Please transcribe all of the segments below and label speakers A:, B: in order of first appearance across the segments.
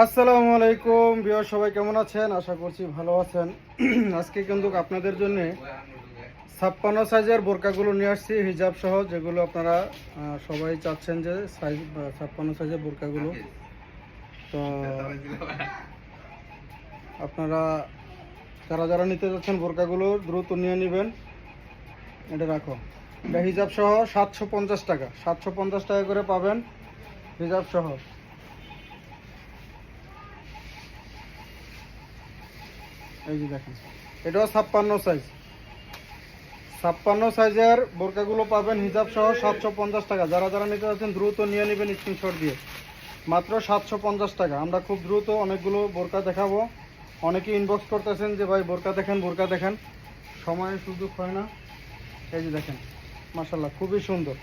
A: আসসালামু আলাইকুম। বিয়ার সবাই কেমন আছেন? আশা করছি ভালো আছেন। আজকে কিন্তু আপনাদের জন্য ছাপ্পান্ন সাইজের বোরকাগুলো নিয়ে আসছি, হিজাব সহ, যেগুলো আপনারা সবাই চাচ্ছেন যে সাইজ ছাপ্পান্ন সাইজের বোরকাগুলো। তো, আপনারা যারা যারা নিতে যাচ্ছেন বোরকাগুলো, দ্রুত নিয়ে নেবেন। এটা রাখো। এটা হিজাব সহ সাতশো পঞ্চাশ টাকা। সাতশো পঞ্চাশ টাকা করে পাবেন হিজাব সহ। এই দেখেন, এটাও ছাপ্পান্ন সাইজ ছাপ্পান্ন সাইজের বোরকাগুলো পাবেন হিসাব সহ সাতশো পঞ্চাশ টাকা। যারা যারা নিতে যাচ্ছেন, দ্রুত নিয়ে নেবেন স্ক্রিনশট দিয়ে। মাত্র সাতশো পঞ্চাশ টাকা। আমরা খুব দ্রুত অনেকগুলো বোরকা দেখাবো। অনেকে ইনবক্স করতেছেন যে, ভাই, বোরকা দেখেন বোরকা দেখেন। সময়ের সুযোগ হয় না। এই যে দেখেন মাসাল্লাহ খুবই সুন্দর।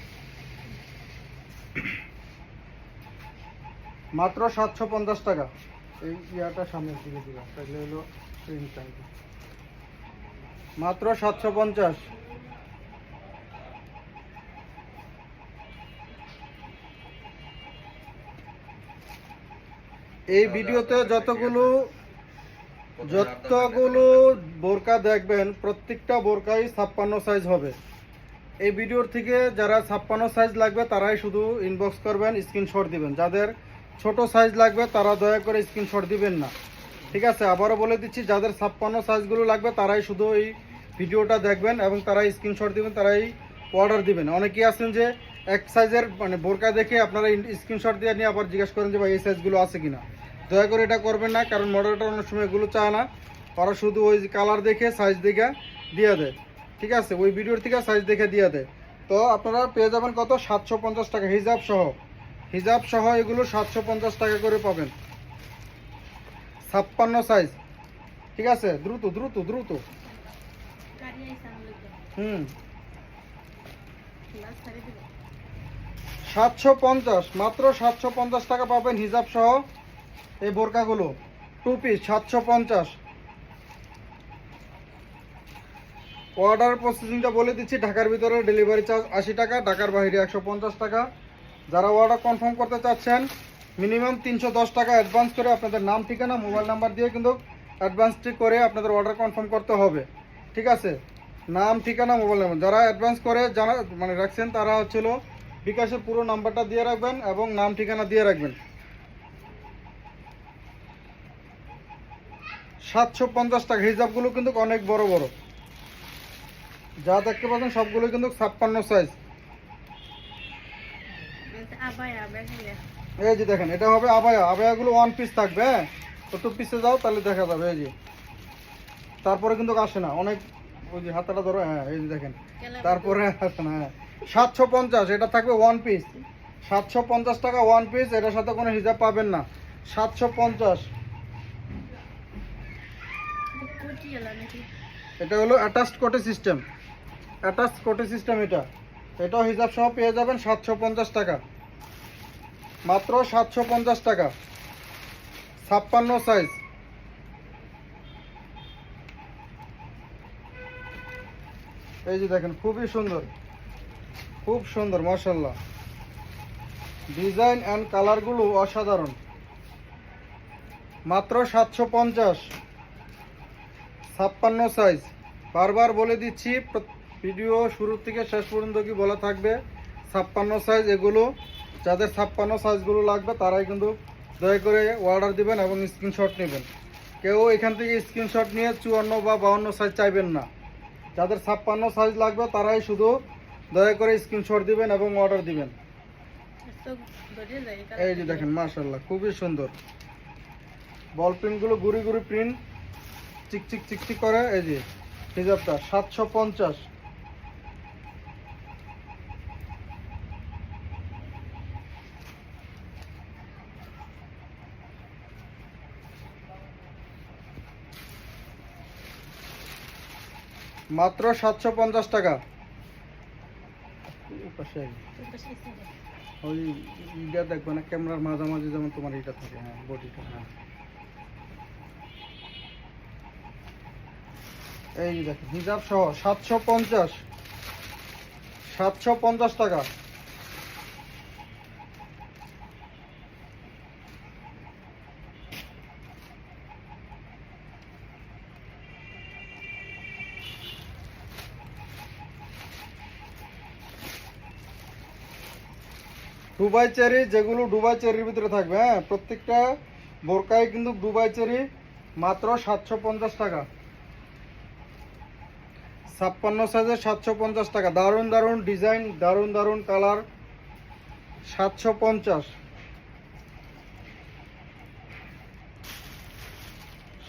A: মাত্র সাতশো পঞ্চাশ টাকা। এই ইয়াটা সামনের দিকে দিলাম। তাহলে হলো মাত্র সাতশো পঞ্চাশ। এই ভিডিওতে যতগুলো যতগুলো বোরকা দেখবেন, প্রত্যেকটা বোরকাই ছাপ্পান্ন সাইজ হবে। এই ভিডিওর থেকে যারা ছাপ্পান্ন সাইজ লাগবে, তারাই শুধু ইনবক্স করবেন স্ক্রিনশট দিবেন। যাদের ছোট সাইজ লাগবে, তারা দয়া করে স্ক্রিনশট দিবেন না। ঠিক আছে, আবারও বলে দিচ্ছি, যাদের ছাপ্পান্ন সাইজগুলো লাগবে, তারাই শুধু এই ভিডিওটা দেখবেন এবং তারাই স্ক্রিনশট দিবেন, তারাই অর্ডার দিবেন। অনেকেই আছেন যে এক সাইজের মানে বোরকা দেখে আপনারা স্ক্রিনশট দিয়ে নিয়ে আবার জিজ্ঞেস করেন যে ভাই এই সাইজগুলো আছে কিনা। দয়া করে এটা করবেন না, কারণ মডেলটা অনেক সময় এগুলো চায় না। ওরা শুধু ওই কালার দেখে সাইজ দেখে দিয়ে দেয়। ঠিক আছে, ওই ভিডিওর থেকে সাইজ দেখে দিয়ে দেয়। তো আপনারা পেয়ে যাবেন কত? সাতশো পঞ্চাশ টাকা। হিজাব সহ। হিজাব সহ এগুলো সাতশো পঞ্চাশ টাকা করে পাবেন। ছাপ্পান্ন সাইজ ঠিক আছে? দ্রুত দ্রুত দ্রুত। হুম। সাতশো পঞ্চাশ মাত্র সাতশো পঞ্চাশ টাকা পাবেন হিজাব সহ এই বোরকাগুলো। টু পিস সাতশো পঞ্চাশ। অর্ডার প্রসেসিংটা বলে দিচ্ছি ঢাকার ভিতরে ডেলিভারি চার্জ আশি টাকা ঢাকার বাইরে একশো পঞ্চাশ টাকা। যারা অর্ডার কনফার্ম করতে চাচ্ছেন মিনিমাম তিনশো দশ টাকা অ্যাডভান্স করে আপনাদের নাম, ঠিকানা মোবাইল নাম্বার দিয়ে কিন্তু অ্যাডভান্সটি করে আপনাদের অর্ডার কনফার্ম করতে হবে। ঠিক আছে? নাম, ঠিকানা মোবাইল নাম্বার যারা অ্যাডভান্স করে জানা মানে রাখছেন, তারা হচ্ছিল বিকাশের পুরো নাম্বারটা দিয়ে রাখবেন এবং নাম, ঠিকানা দিয়ে রাখবেন। সাতশো পঞ্চাশ টাকা। হিসাবগুলো কিন্তু অনেক বড় বড়। যা দেখতে পাচ্ছেন সবগুলো কিন্তু ছাপ্পান্ন সাইজ এই যে দেখেন এটা হবে আবায়া। আবায়াগুলো ওয়ান পিস থাকবে হ্যাঁ? তো পিসে যাও তাহলে দেখা যাবে এই যে। তারপরে কিন্তু আসে না অনেক ওই যে হাতাটা ধরো হ্যাঁ এই যে দেখেন। তারপরে আসে না হ্যাঁ। সাতশো পঞ্চাশ এটা থাকবে ওয়ান পিস সাতশো পঞ্চাশ টাকা ওয়ান পিস এটার সাথে কোনো হিসাব পাবেন না। সাতশো পঞ্চাশ। এটা হলো অ্যাটাচড কোটে সিস্টেম অ্যাটাচ কোটে সিস্টেম এটা। এটাও হিসাব সহ পেয়ে যাবেন সাতশো পঞ্চাশ টাকা। মাত্র সাতশো পঞ্চাশ টাকা। ছাপ্পান্ন সাইজ এই যে দেখেন, খুবই সুন্দর। খুব সুন্দর মার্শাল্লাহ ডিজাইন অ্যান্ড কালারগুলো অসাধারণ। মাত্র সাতশো পঞ্চাশ। ছাপ্পান্ন সাইজ বারবার বলে দিচ্ছি, ভিডিও শুরু থেকে শেষ পর্যন্ত কি বলা থাকবে? ছাপ্পান্ন সাইজ এগুলো। যাদের ছাপ্পান্ন সাইজগুলো লাগবে তারাই কিন্তু দয়া করে অর্ডার দিবেন এবং স্ক্রিনশট নেবেন। কেউ এখান থেকে স্ক্রিনশট নিয়ে চুয়ান্ন বা বাউন্ন সাইজ চাইবেন না। যাদের ছাপ্পান্ন সাইজ লাগবে তারাই শুধু দয়া করে স্ক্রিনশট দিবেন এবং অর্ডার দিবেন। এই যে দেখেন মাশাল্লাহ খুবই সুন্দর। বল প্রিন্টগুলো গুড়ি গুড়ি প্রিন্ট চিকচিক চিকচিক করে এই যে হিজাবটা সাতশো পঞ্চাশ। মাত্র সাতশো পঞ্চাশ টাকা। ওই ইটা দেখবে না ক্যামেরার মাঝামাঝি যেমন তোমার এটা থাকে হ্যাঁ বডিটা হ্যাঁ। এই দেখো হিজাব সহ সাতশো পঞ্চাশ সাতশো পঞ্চাশ টাকা। দুবাই চেরি যেগুলো ডুবাই চেরির ভিতরে থাকবে হ্যাঁ? প্রত্যেকটা বোরকায় কিন্তু ডুবাই চেরি মাত্র সাতশো পঞ্চাশ টাকা। ছাপ্পান্ন সাইজের সাতশো পঞ্চাশ টাকা। দারুণ দারুণ ডিজাইন, দারুণ দারুণ কালার। সাতশো পঞ্চাশ।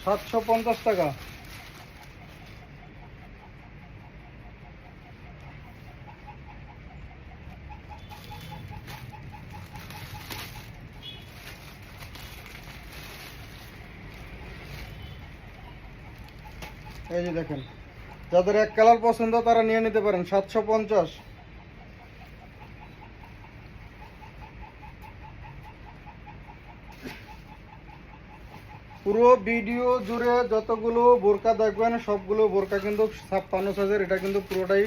A: সাতশো পঞ্চাশ টাকা। এই দেখেন। যাদের এক কালার পছন্দ, তারা নিয়ে নিতে পারেন, সাতশো পঞ্চাশ। পুরো ভিডিও জুড়ে যতগুলো বোরকা দেখবেন, সবগুলো বোরকা কিন্তু ছাপ্পান্ন সাইজের এটা কিন্তু পুরোটাই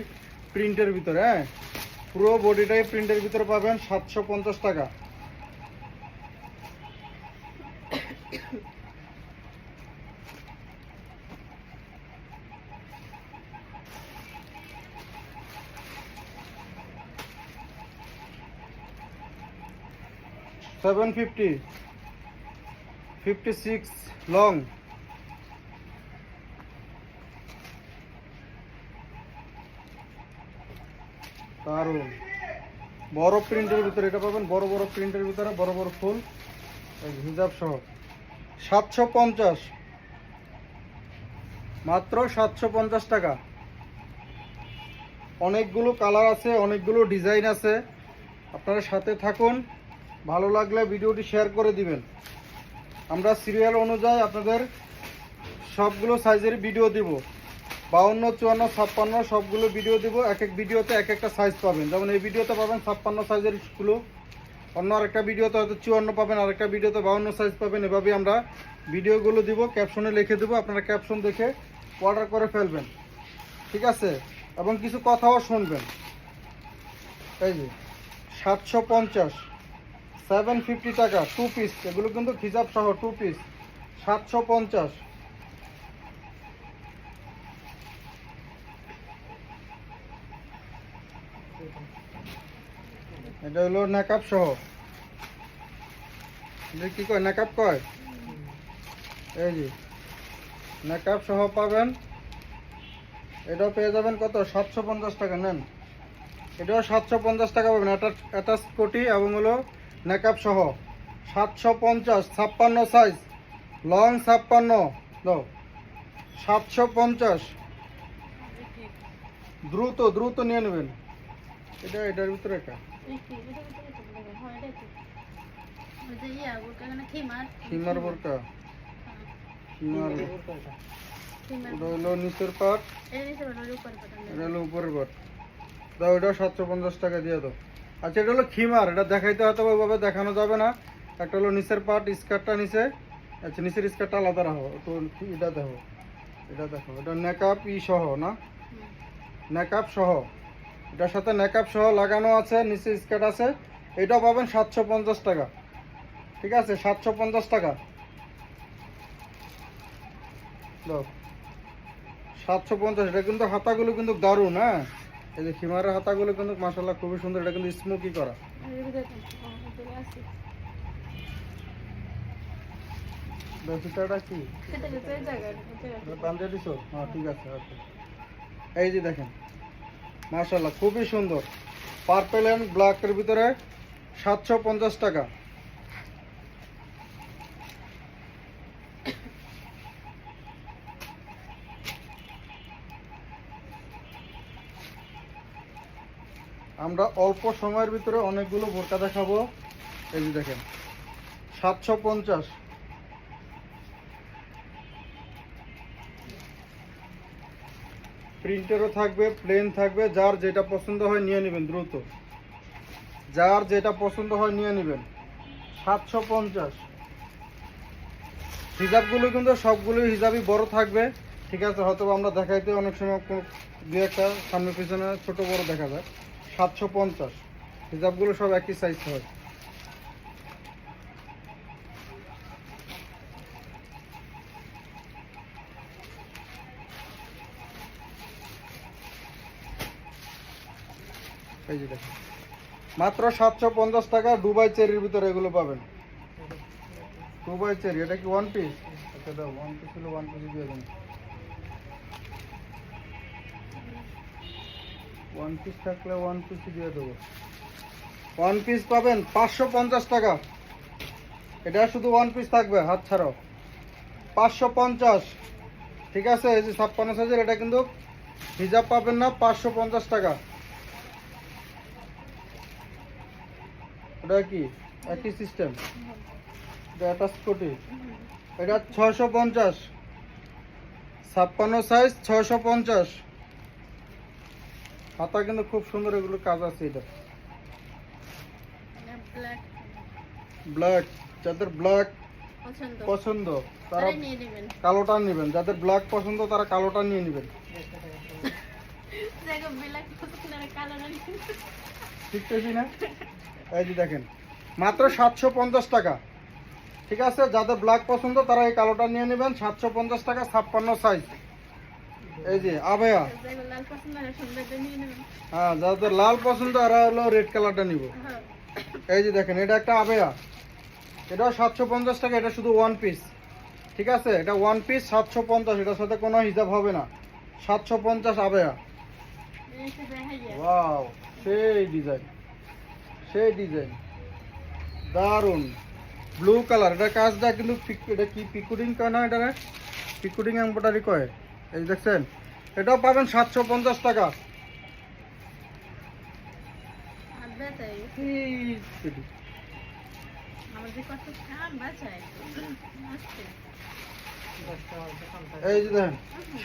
A: প্রিন্টের ভিতরে হ্যাঁ? পুরো বডিটাই প্রিন্টের ভিতরে পাবেন, সাতশো পঞ্চাশ টাকা। Seven fifty fifty six long দারুণ। বড় প্রিন্টের ভিতরে এটা পাবেন, বড় বড় প্রিন্টের ভিতরে, বড় বড় ফুল হিজাব সহ। সাতশো পঞ্চাশ। মাত্র সাতশো পঞ্চাশ টাকা। অনেকগুলো কালার আছে, অনেকগুলো ডিজাইন আছে। আপনারা সাথে থাকুন। ভালো লাগলে ভিডিওটি শেয়ার করে দিবেন। আমরা সিরিয়াল অনুযায়ী আপনাদের সবগুলো সাইজের ভিডিও দিব। বাউন্ন, চুয়ান্ন, ছাপ্পান্ন সবগুলো ভিডিও দিব। এক এক ভিডিওতে এক একটা সাইজ পাবেন। যেমন এই ভিডিওতে পাবেন ছাপ্পান্ন সাইজেরগুলো অন্য আরেকটা ভিডিওতে হয়তো চুয়ান্ন পাবেন, আরেকটা ভিডিওতে বাউন্ন সাইজ পাবেন। এভাবে আমরা ভিডিওগুলো দিব ক্যাপশনে লিখে দেবো। আপনারা ক্যাপশন দেখে অর্ডার করে ফেলবেন। ঠিক আছে? এবং কিছু কথাও শুনবেন। এই যে, সাতশো পঞ্চাশ। সেভেন ফিফটি টাকা টু পিস এগুলো কিন্তু খিজাব সহ টু পিস সাতশো পঞ্চাশ। এটা হলো নেকাপ সহ। এটা কি কয় নেকাপ কয়? এই যে নেকাপ সহ পাবেন। এটাও পেয়ে যাবেন কত, সাতশো পঞ্চাশ টাকা, নেন। এটাও সাতশো পঞ্চাশ টাকা পাবেন অ্যাটাচ কোটি এবং হলো নেকাপ সহ সাতশো পঞ্চাশ ছাপ্পান্ন সাইজ লং ছাপ্পান্ন সাতশো পঞ্চাশ। দ্রুত দ্রুত নিয়ে নেবেন। এটা এটার ভিতরে একটা। খিমার। বোরকা। খিমার। ওটা হলো নিচের পাট এটা হলো উপরের পাট দাও এটা সাতশো পঞ্চাশ টাকা দিয়ে দাও। আচ্ছা এটা হলো খিমার, এটা দেখাইতে হয়তো ওইভাবে দেখানো যাবে না। একটা হলো নিচের পাট স্কার্টটা নিচে। আচ্ছা নিচের স্কার্টটা আলাদা রাখো। তো এটা দেখো। এটা দেখো। এটা নেকআপ ই সহ, না? নেকআপ সহ। এটার সাথে নেকআপ সহ লাগানো আছে, নিচে স্কার্ট আছে। এটাও পাবেন সাতশো পঞ্চাশ টাকা। ঠিক আছে? সাতশো পঞ্চাশ টাকা। সাতশো পঞ্চাশ, এটা কিন্তু হাতাগুলো কিন্তু দারুণ হ্যাঁ? এই যে খিমারের হাতাগুলো কিন্তু মাসাল্লাহ খুবই সুন্দর এটা কিন্তু স্মোকি করা। হ্যাঁ এই যে দেখেন মাশাল্লাহ খুবই সুন্দর। পার্পেল অ্যান্ড ব্ল্যাকের ভিতরে সাতশো পঞ্চাশ টাকা। আমরা অল্প সময়ের ভিতরে অনেকগুলো বোরকা দেখাবো। এই যে দেখেন, সাতশো পঞ্চাশ। প্রিন্টেরও থাকবে প্লেন থাকবে, যার যেটা পছন্দ হয় নিয়ে নেবেন দ্রুত। যার যেটা পছন্দ হয় নিয়ে নেবেন। সাতশো পঞ্চাশ। হিজাবগুলো কিন্তু সবগুলোই হিজাবই বড় থাকবে। ঠিক আছে হয়তো আমরা দেখাইতে অনেক সময় দু একটা সামনে পিছনে ছোট বড় দেখা যায়। সাতশো পঞ্চাশ। হিজাবগুলো সব একই সাইজ হয়। মাত্র সাতশো পঞ্চাশ টাকা দুবাই চেরির ভিতরে এগুলো পাবেন। দুবাই চেরি, এটা কি ওয়ান পিস আচ্ছা দাও ওয়ান পিস হলে ওয়ান পিস দিয়ে দেন। ওয়ান পিস থাকলে ওয়ান পিস দিয়ে দেবো। ওয়ান পিস পাবেন পাঁচশো পঞ্চাশ টাকা। এটা শুধু ওয়ান পিস থাকবে, হাত ছাড়াও। পাঁচশো পঞ্চাশ। ঠিক আছে, এই যে ছাপ্পান্ন সাইজের এটা কিন্তু হিজাব পাবেন না, পাঁচশো পঞ্চাশ টাকা। এটা কি? একই সিস্টেম এটা কোটি। এটা ছয়শো পঞ্চাশ। ছাপ্পান্ন সাইজ ছয়শো পঞ্চাশ। হাতা কিন্তু খুব সুন্দর এগুলো কাজ আছে এটা।
B: ব্ল্যাক
A: ব্ল্যাক যাদের ব্ল্যাক
B: পছন্দ।
A: তারা কালোটা নেবেন। যাদের ব্ল্যাক পছন্দ তারা কালোটা নিয়ে নেবেন। শিখতেছি না। এই যে দেখেন মাত্র সাতশো পঞ্চাশ টাকা। ঠিক আছে? যাদের ব্ল্যাক পছন্দ তারা এই কালোটা নিয়ে নেবেন। সাতশো পঞ্চাশ টাকা ছাপ্পান্ন সাইজ এই যে আবেয়া
B: আর
A: হ্যাঁ যাদের লাল পছন্দ হলো রেড কালারটা এই যে দেখেন, এটা একটা আবেয়া এটাও সাতশো পঞ্চাশ টাকা, এটা শুধু ওয়ান পিস ঠিক আছে? এটা ওয়ান পিস সাতশো পঞ্চাশ, এটার সাথে কোনো হিসাব হবে না। সাতশো পঞ্চাশ আবেয়া সেই ডিজাইন সেই ডিজাইন দারুণ ব্লু কালার এটা কাজটা কিন্তু এটা কি পিকুডিং কয় না, এটা পিকুডিং এম্বোটারি কয়? এই দেখছেন এটাও পাবেন সাতশো পঞ্চাশ টাকা। এই। যে দেখেন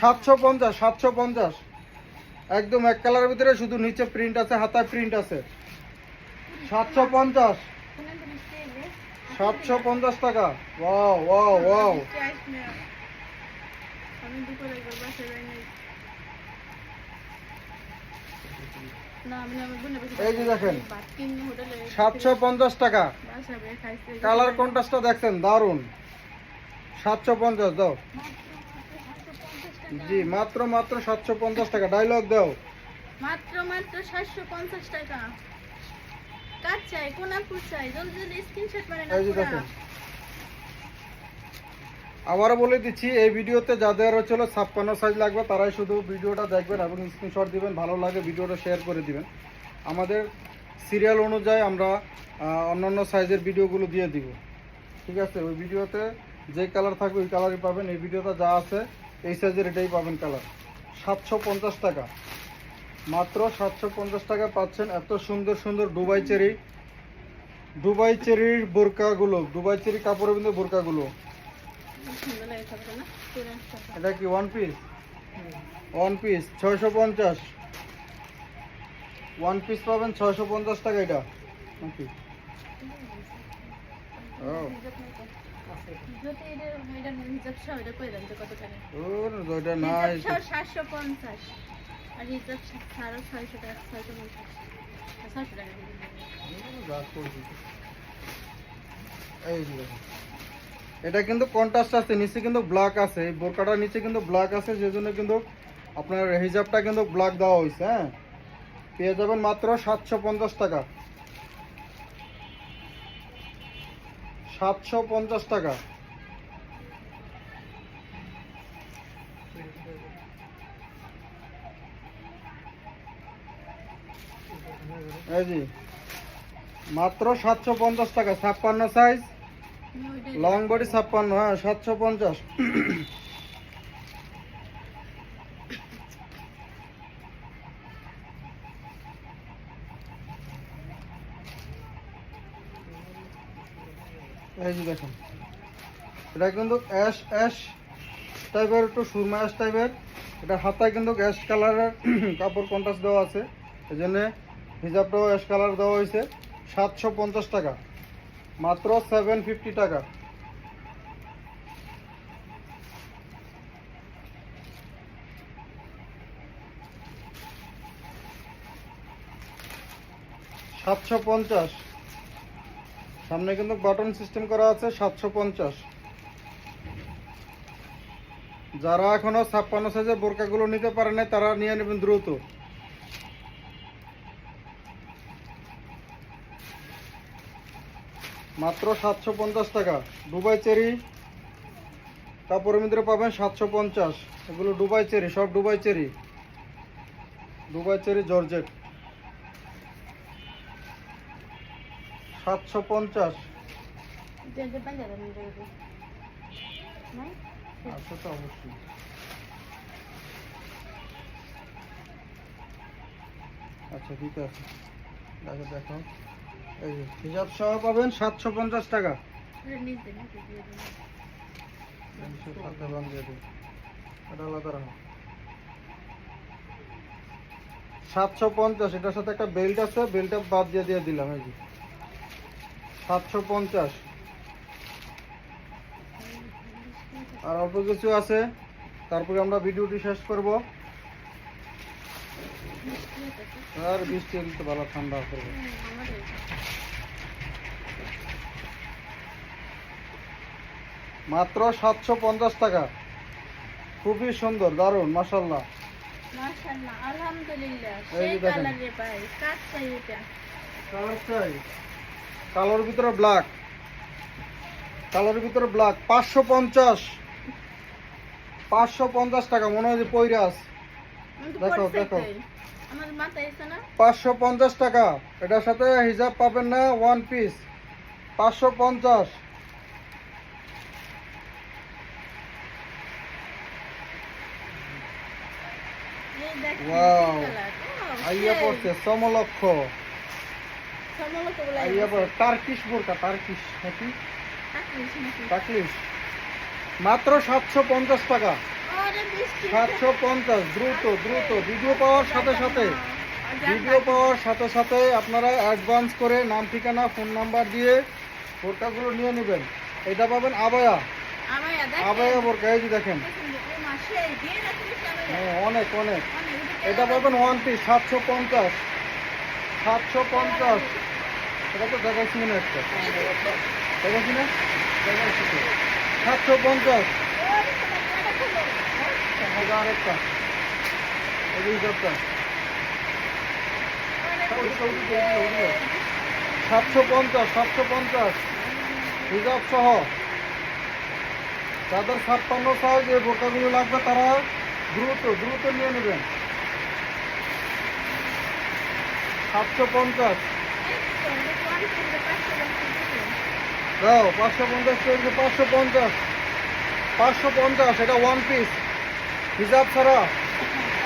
A: সাতশো পঞ্চাশ সাতশো পঞ্চাশ। একদম এক কালারের ভিতরে শুধু নিচে প্রিন্ট আছে হাতায় প্রিন্ট আছে। সাতশো পঞ্চাশ। সাতশো পঞ্চাশ টাকা। Wow wow wow.
B: আমি দুপুরে একবার বাসায় যাই নাই। না, আমি আমার বোনের বাসায়
A: এই যে দেখেন।
B: ভাত কিনে হোটেলে
A: সাতশো পঞ্চাশ টাকা।
B: বাসায় বের খাইছে।
A: কালার কন্ট্রাস্টটা দেখছেন দারুণ সাতশো পঞ্চাশ দাও। জি মাত্র মাত্র সাতশো পঞ্চাশ টাকা। ডায়লগ দাও।
B: মাত্র মাত্র সাতশো পঞ্চাশ টাকা। কার চাই? কোন আপুর চাই। জলদি জলদি স্ক্রিনশট মারেন
A: এই যে দেখেন। আবারও বলে দিচ্ছি, এই ভিডিওতে যাদের হচ্ছে হলো ছাপ্পান্ন সাইজ লাগবে। তারাই শুধু ভিডিওটা দেখবেন এবং স্ক্রিনশট দিবেন, ভালো লাগে ভিডিওটা শেয়ার করে দিবেন। আমাদের সিরিয়াল অনুযায়ী আমরা অন্যান্য সাইজের ভিডিওগুলো দিয়ে দিব। ঠিক আছে? ওই ভিডিওতে যে কালার থাকবে, ওই কালারই পাবেন। এই ভিডিওটা যা আছে, এই সাইজের এটাই পাবেন কালার সাতশো পঞ্চাশ টাকা। মাত্র সাতশো পঞ্চাশ টাকা পাচ্ছেন এত সুন্দর সুন্দর দুবাই চেরি। দুবাই চেরির বোরকাগুলো, দুবাই চেরি কাপড়ের কিন্তু বোরকাগুলো। এটা কি ওয়ান পিস ওয়ান পিস ছয়শো পঞ্চাশ ওয়ান পিস পাবেন ছয়শো পঞ্চাশ টাকা এটা নাকি ও
B: যদি এটা- এটার হিসাব সহ এটা করে দেন তো কত টাকা?
A: ওর ওইটা নাই
B: হিসাব সহ 750 আর হিসাব ছাড়া 600 টাকা, 650 আর 600 টাকা দিয়ে দিবেন।
A: এই। এটা কিন্তু কন্ট্রাস্ট আছে, নিচে কিন্তু ব্ল্যাক আছে, এই বোরকাটার নিচে কিন্তু ব্ল্যাক আছে যে জন্য কিন্তু আপনার হিজাবটা কিন্তু ব্ল্যাক দেওয়া হয়েছে হ্যাঁ? পেয়ে যাবেন মাত্র সাতশো পঞ্চাশ টাকা। সাতশো পঞ্চাশ টাকা। এই জি মাত্র সাতশো পঞ্চাশ টাকা, ছাপ্পান্ন সাইজ লং বডি ছাপ্পান্ন হ্যাঁ সাতশো পঞ্চাশ। যে দেখুন, এটা কিন্তু টাইপের টাইপের। এটা হাতায় কিন্তু কাপড় দেওয়া আছে। এই দেওয়া সাতশো পঞ্চাশ টাকা। মাত্র সেভেন ফিফটি টাকা। সাতশো পঞ্চাশ। সামনে কিন্তু বাটন সিস্টেম করা আছে, সাতশো পঞ্চাশ। যারা এখনও ছাপ্পান্ন সাইজের বোরকাগুলো নিতে পারে নাই, তারা নিয়ে নেবেন দ্রুত। মাত্র সাতশো পঞ্চাশ টাকা। ডুবাই চেরি কাপড়ের ভিতরে পাবেন সাতশো পঞ্চাশ। এগুলো ডুবাই চেরি, সব Dubai cherry. Dubai cherry georgette. সাতশো পঞ্চাশ। আচ্ছা অবশ্যই। আচ্ছা ঠিক আছে। দেখো দেখো। এই যে হিজাব সহ পাবেন সাতশো পঞ্চাশ টাকা। সাতশো পঞ্চাশ, এটার সাথে একটা বেল্ট আছে, বেল্টটা বাদ দিয়ে দিয়ে দিলাম, এই যে। সাতশো পঞ্চাশ। আর অল্প কিছু আছে, তারপরে আমরা ভিডিওটি শেষ করব। আর বৃষ্টি এলে ভালো ঠান্ডা করবে মাত্র সাতশো পঞ্চাশ টাকা। খুবই সুন্দর দারুণ মাসাল্লাহ।
B: কালারে
A: ভিতরে ব্ল্যাক কালোর ভিতরে ব্ল্যাক পাঁচশো পঞ্চাশ। পাঁচশো পঞ্চাশ টাকা মনে হয় যে পৈরাস
B: তো
A: দেখো, দেখো। পাঁচশো পঞ্চাশ টাকা। এটার সাথে হিজাব পাবেন না ওয়ান পিস পাঁচশো পঞ্চাশ।
B: ও,
A: আইয়া। পড়ছে সমলক্ষ। আইয়া পড়ে। টার্কিশ বোরকা টার্কিশ নাকি? টার্কিশ মাত্র সাতশো পঞ্চাশ টাকা। সাতশো পঞ্চাশ দ্রুত দ্রুত। ভিডিও পাওয়ার সাথে সাথে ভিডিও পাওয়ার সাথে সাথে আপনারা অ্যাডভান্স করে নাম ঠিকানা ফোন নাম্বার দিয়ে বোরকাগুলো নিয়ে নেবেন। এটা পাবেন আবায়া। আবায়া বোরকা এই যে দেখেন। হ্যাঁ অনেক অনেক। এটা পাবেন ওয়ান পিস সাতশো পঞ্চাশ। সাতশো পঞ্চাশ। এটা তো দেখাচ্ছি না একটা। দেখাচ্ছি না? দেখাচ্ছি। সাতশো পঞ্চাশ এই সাতশো পঞ্চাশ সাতশো পঞ্চাশ। রিজার্ভ সহ। যাদের ছাপ্পান্ন সাইজ এই বোকাগুলো লাগবে তারা দ্রুত দ্রুত নিয়ে নেবেন। সাতশো পঞ্চাশ। দাও, পাঁচশো পঞ্চাশ চলছে পাঁচশো পঞ্চাশ। পাঁচশো পঞ্চাশ, এটা ওয়ান পিস হিসাব ছাড়া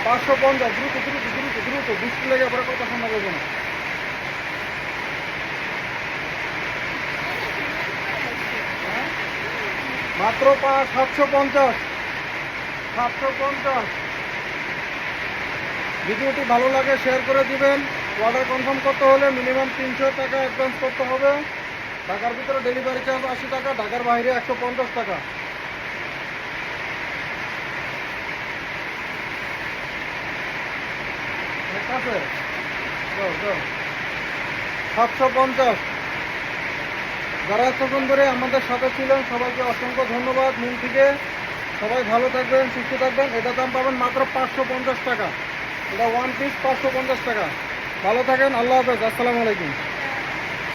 A: পাঁচশো পঞ্চাশ, দ্রুত দ্রুত দ্রুত দ্রুত বৃষ্টি লেগে পরে কথা শোনা যাবে না। মাত্র পাঁচ, সাতশো পঞ্চাশ। সাতশো পঞ্চাশ। ভিডিওটি ভালো লাগে শেয়ার করে দিবেন। অর্ডার কনফার্ম করতে হলে মিনিমাম তিনশো টাকা অ্যাডভান্স করতে হবে। ঢাকার ভিতরে ডেলিভারি চার্জ আশি টাকা, ঢাকার বাইরে একশো পঞ্চাশ টাকা। সাতশো পঞ্চাশ। যারা এতক্ষণ ধরে আমাদের সাথে ছিলেন, সবাইকে অসংখ্য ধন্যবাদ মন থেকে। সবাই ভালো থাকবেন, সুস্থ থাকবেন। এটা দাম পাবেন মাত্র পাঁচশো পঞ্চাশ টাকা। এটা ওয়ান পিস পাঁচশো পঞ্চাশ টাকা। ভালো থাকেন, আল্লাহ হাফেজ, আসসালামু আলাইকুম।